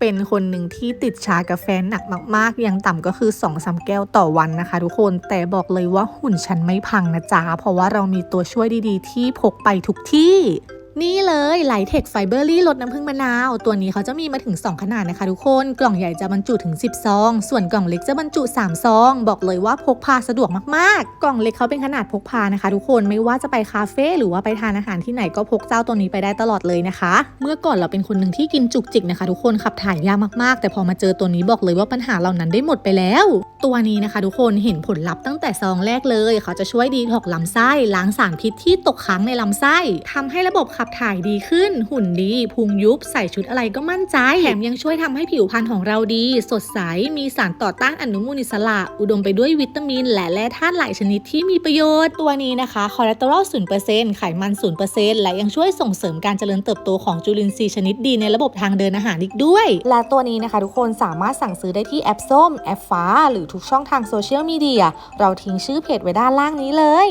เป็นคนหนึ่งที่ติดชากาแฟหนักมากๆยังต่ำก็คือ2อสาแก้วต่อวันนะคะ ทุกคน แต่บอกเลยว่าหุ่นฉันไม่พังนะจ๊ะ เพราะว่าเรามีตัวช่วยดีๆ ที่พกไปทุกที่ นี่เลยไลเทคไฟเบอรี่ลดน้ำผึ้งมะนาว ตัวนี้เขาจะมีมาถึง 2 ขนาดนะคะทุกคน กล่องใหญ่จะบรรจุถึง 10 ซอง ส่วนกล่องเล็กจะบรรจุ 3 ซอง บอกเลยว่าพกพาสะดวกมากๆ กล่องเล็กเขาเป็นขนาดพกพานะคะ ทุกคนไม่ว่าจะไปคาเฟ่หรือว่าไปทานอาหารที่ไหนก็พกเจ้าตัวนี้ไปได้ตลอดเลยนะคะ เมื่อก่อนเราเป็นคนหนึ่งที่กินจุกจิกนะคะ ทุกคนขับถ่ายยากมากๆ แต่พอมาเจอตัวนี้บอกเลยว่าปัญหาเหล่านั้นได้หมดไปแล้ว ตัวนี้นะคะ ทุกคนเห็นผลลัพธ์ตั้งแต่ซองแรกเลย เขาจะช่วยดีท็อกซ์ลำไส้ล้างสารพิษที่ตกค้างในลำไส้ทำให้ระบบขับถ่ายดีขึ้น หุ่นดีพุงยุบใส่ชุดอะไรก็มั่นใจ แถมยังช่วยทำให้ผิวพรรณของเราดี สดใส มีสารต่อต้านอนุมูลอิสระ อุดมไปด้วยวิตามิน และแร่ธาตุหลายชนิดที่มีประโยชน์ ตัวนี้นะคะ คอเลสเตอรอล0%ไขมัน 0%และยังช่วยส่งเสริมการเจริญเติบโตของจุลินทรีย์ชนิดดีในระบบทางเดินอาหารอีกด้วย และตัวนี้นะคะ ทุกคนสามารถสั่งซื้อได้ที่แอปส้ม แอปฟ้า หรือทุกช่องทางโซเชียลมีเดีย เราทิ้งชื่อเพจไว้ด้านล่างนี้เลย